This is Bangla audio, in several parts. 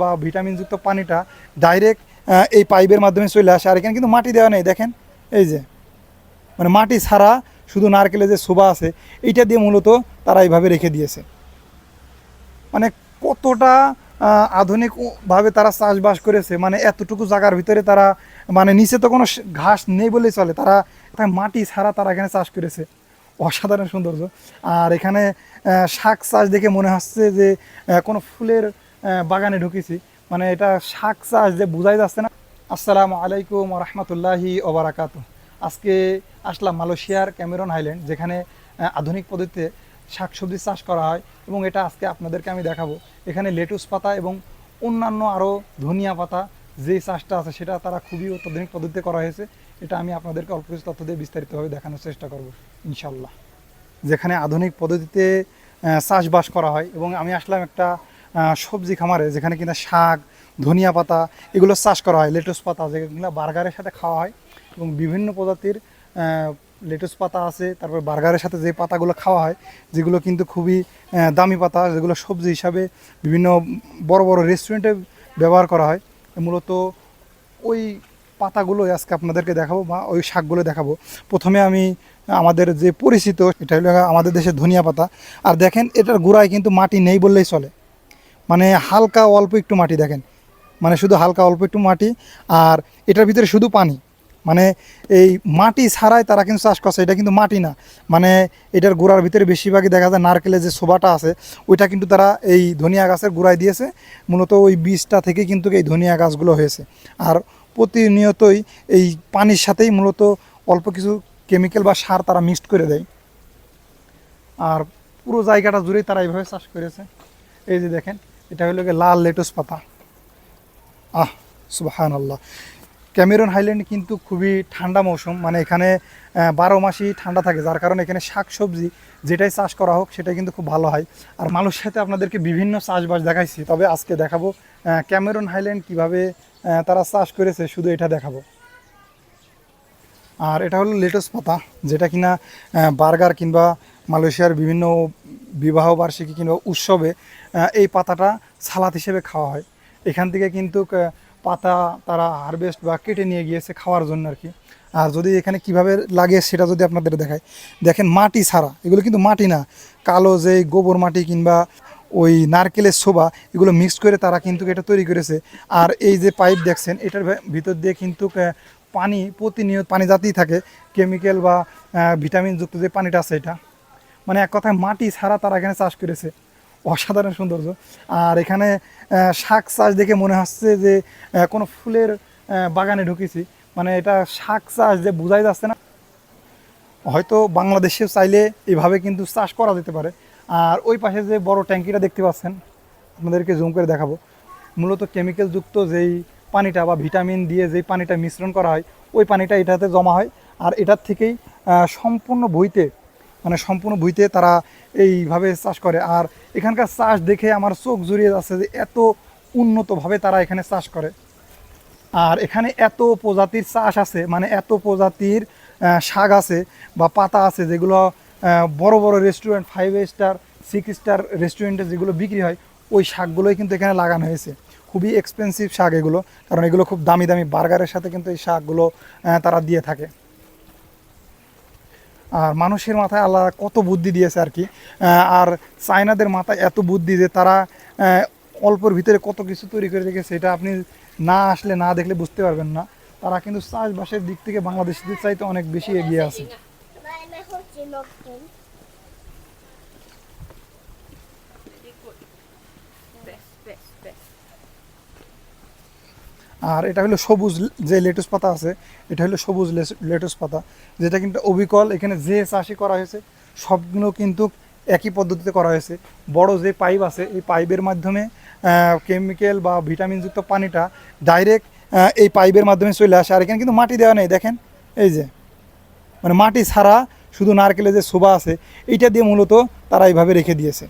বা ভিটামিনযুক্ত পানিটা ডাইরেক্ট এই পাইপের মাধ্যমে চলে আসে। আর এখানে কিন্তু মাটি দেওয়া নেই, দেখেন? এই যে মানে মাটি ছাড়া শুধু নারকেলের যে শোভা আছে, এইটা দিয়ে মূলত তারা এইভাবে রেখে দিয়েছে। মানে কতটা আধুনিকভাবে তারা চাষবাস করেছে মানে এতটুকু জায়গার ভিতরে তারা মানে নিচে তো কোনো ঘাস নেই বলেই চলে, তারা মাটি ছাড়া তারা এখানে চাষ করেছে। অসাধারণ সৌন্দর্য। আর এখানে শাক চাষ দেখে মনে হচ্ছে যে কোনো ফুলের বাগানে ঢুকেছি। মানে এটা শাক চাষ যে বোঝাই যাচ্ছে না। আসসালামু আলাইকুম রহমতুল্লাহি ওবরাকাত আজকে আসলাম মালয়েশিয়ার ক্যামেরন হাইল্যান্ড, যেখানে আধুনিক পদ্ধতিতে শাকসবজি চাষ করা হয় এবং এটা আজকে আপনাদেরকে আমি দেখাবো। এখানে লেটুস পাতা এবং অন্যান্য আরও ধনিয়া পাতা যে চাষটা আছে সেটা তারা খুবই অত্যাধুনিক পদ্ধতিতে করা হয়েছে। এটা আমি আপনাদেরকে অল্প কিছু তথ্য দিয়ে বিস্তারিতভাবে দেখানোর চেষ্টা করব ইনশাল্লাহ যেখানে আধুনিক পদ্ধতিতে চাষবাস করা হয় এবং আমি আসলাম একটা সবজি খামারে যেখানে কিনা শাক, ধনিয়া পাতা এগুলো চাষ করা হয়, লেটুস পাতা যেগুলো বার্গারের সাথে খাওয়া হয় এবং বিভিন্ন প্রজাতির লেটুস পাতা আছে, তারপর বার্গারের সাথে যে পাতাগুলো খাওয়া হয়, যেগুলো কিন্তু খুবই দামি পাতা, যেগুলো সবজি হিসাবে বিভিন্ন বড় বড় রেস্টুরেন্টে ব্যবহার করা হয়। মূলত ওই পাতাগুলোই আজকে আপনাদেরকে দেখাবো বা ওই শাকগুলো দেখাবো। প্রথমে আমি আমাদের যে পরিচিত, এটা হলো আমাদের দেশের ধনিয়া পাতা। আর দেখেন, এটার গোড়ায় কিন্তু মাটি নেই বললেই চলে। মানে হালকা অল্প একটু মাটি দেখেন। মানে শুধু হালকা অল্প একটু মাটি আর এটার ভিতরে শুধু পানি। মানে এই মাটি ছাড়াই তারা কিন্তু চাষ করছে, এটা কিন্তু মাটি না। মানে এটার গোড়ার ভিতরে বেশিরভাগই দেখা যায় নারকেলের যে শোভাটা আছে, ওইটা কিন্তু তারা এই ধনিয়া গাছের গোড়ায় দিয়েছে। মূলত ওই বীজটা থেকে কিন্তু এই ধনিয়া গাছগুলো হয়েছে। আর প্রতিনিয়তই এই পানির সাথেই মূলত অল্প কিছু কেমিক্যাল বা সার তারা মিক্সড করে দেয়। আর পুরো জায়গাটা জুড়েই তারা এইভাবে চাষ করেছে। এই যে দেখেন এটা হলো লাল লেটুস পাতা। আহ সুবাহান আল্লাহ ক্যামেরন হাইল্যান্ড কিন্তু খুবই ঠান্ডা মৌসুম মানে এখানে বারো মাসই ঠান্ডা থাকে, যার কারণে এখানে শাক সবজি যেটাই চাষ করা হোক সেটাই কিন্তু খুব ভালো হয়। আর মানুষের সাথে আপনাদেরকে বিভিন্ন চাষবাস দেখাইছি, তবে আজকে দেখাবো ক্যামেরন হাইল্যান্ড কীভাবে তারা চাষ করেছে, শুধু এটা দেখাবো। আর এটা হলো লেটুস পাতা, যেটা কিনা বার্গার কিংবা মালয়েশিয়ার বিভিন্ন বিবাহ বার্ষিকী কিংবা উৎসবে এই পাতাটা সালাদ হিসেবে খাওয়া হয়। এখান থেকে কিন্তু পাতা তারা হারভেস্ট বা কেটে নিয়ে গিয়েছে খাওয়ার জন্য আর কি আর যদি এখানে কীভাবে লাগে সেটা যদি আপনাদের দেখায় দেখেন মাটি ছাড়া, এগুলো কিন্তু মাটি না। কালো যে গোবর মাটি কিংবা ওই নারকেলের শোভা, এগুলো মিক্স করে তারা কিন্তু এটা তৈরি করেছে। আর এই যে পাইপ দেখছেন, এটার ভিতর দিয়ে কিন্তু পানি প্রতিনিয়ত, পানি জাতীয় থাকে। কেমিক্যাল বা ভিটামিনযুক্ত যে পানিটা আছে এটা। মানে এক কথায় মাটি ছাড়া তারা এখানে চাষ করেছে। অসাধারণ সৌন্দর্য। আর এখানে শাক চাষ দেখে মনে হচ্ছে যে কোনো ফুলের বাগানে ঢুকেছি। মানে এটা শাক চাষ যে বোঝাই যাচ্ছে না। হয়তো বাংলাদেশেও চাইলে এইভাবে কিন্তু চাষ করা যেতে পারে। আর ওই পাশে যে বড় ট্যাঙ্কিটা দেখতে পাচ্ছেন, আপনাদেরকে জুম করে দেখাবো। মূলত কেমিক্যালযুক্ত যেই পানিটা বা ভিটামিন দিয়ে যেই পানিটা মিশ্রণ করা হয়, ওই পানিটা এটাতে জমা হয়। আর এটার থেকেই সম্পূর্ণ বইতে মানে সম্পূর্ণ বইতে তারা এইভাবে চাষ করে। আর এখানকার চাষ দেখে আমার চোখ জুড়িয়ে যাচ্ছে যে এত উন্নতভাবে তারা এখানে চাষ করে। আর এখানে এত প্রজাতির চাষ আছে মানে এত প্রজাতির শাক আছে বা পাতা আছে যেগুলো বড় বড় restaurant five star six star রেস্টুরেন্টে যেগুলো বিক্রি হয়, ওই শাকগুলোই কিন্তু এখানে লাগানো হয়েছে। খুবই এক্সপেন্সিভ শাক এগুলো, কারণ এগুলো খুব দামি দামি বার্গারের সাথে কিন্তু এই শাকগুলো তারা দিয়ে থাকে। আর মানুষের মাথায় আল্লাহ কত বুদ্ধি দিয়েছে আর কি। আর চায়নাদের মাথায় এত বুদ্ধি যে তারা অল্পর ভিতরে কত কিছু তৈরি করে রেখেছে এটা আপনি না আসলে না দেখলে বুঝতে পারবেন না। তারা কিন্তু চাষবাসের দিক থেকে বাংলাদেশিদের চাইতে অনেক বেশি এগিয়ে আছে। Nei, men আর এটা হলো সবুজ যে লেটুস পাতা আছে, এটা হলো সবুজ লেটুস পাতা, যেটা কিন্তু অবিকল, এখানে যে চাষি করা হয়েছে, সবগুলো কিন্তু একই পদ্ধতিতে করা হয়েছে। বড় যে পাইপ আছে, এই পাইপের মাধ্যমে কেমিক্যাল বা ভিটামিনযুক্ত পানিটা ডাইরেক্ট এই পাইপের মাধ্যমে চলে আসে। আর এখানে কিন্তু মাটি দেওয়া নেই, দেখেন, এই যে। মানে মাটি ছাড়া শুধু নারকেলের যে শোভা আছে, এইটা দিয়ে মূলত তারা এইভাবে রেখে দিয়েছে।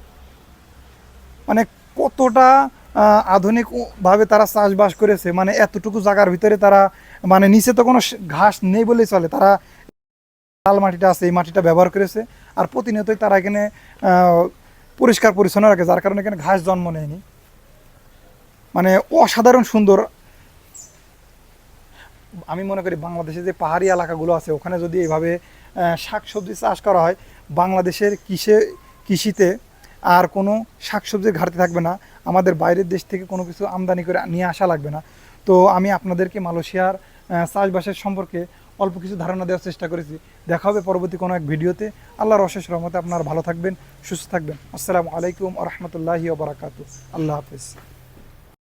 মানে কতটা আধুনিকভাবে তারা চাষবাস করেছে। মানে এতটুকু জায়গার ভিতরে তারা মানে নিচে তো কোনো ঘাস নেই বলেই চলে। তারা লাল মাটিটা আছে, এই মাটিটা ব্যবহার করেছে। আর প্রতিনিয়তই তারা এখানে পরিষ্কার পরিচ্ছন্ন রাখে, যার কারণে এখানে ঘাস জন্ম নেয়নি। মানে অসাধারণ সুন্দর। আমি মনে করি বাংলাদেশে যে পাহাড়ি এলাকাগুলো আছে, ওখানে যদি এইভাবে শাকসবজি চাষ করা হয়, বাংলাদেশের কৃষি কৃষিতে আর কোনো শাকসবজির ঘাটতি থাকবে না। আমাদের বাইরের দেশ থেকে কোনো কিছু আমদানি করে নিয়ে আসা লাগবে না। তো আমি আপনাদেরকে মালয়েশিয়ার চাষবাসের সম্পর্কে অল্প কিছু ধারণা দেওয়ার চেষ্টা করেছি। দেখা হবে পরবর্তী কোনো এক ভিডিওতে। আল্লাহর অশেষ রহমতে আপনারা ভালো থাকবেন, সুস্থ থাকবেন। আসসালামু আলাইকুম আ রহমতুল্লাহি আল্লাহ হাফিজ।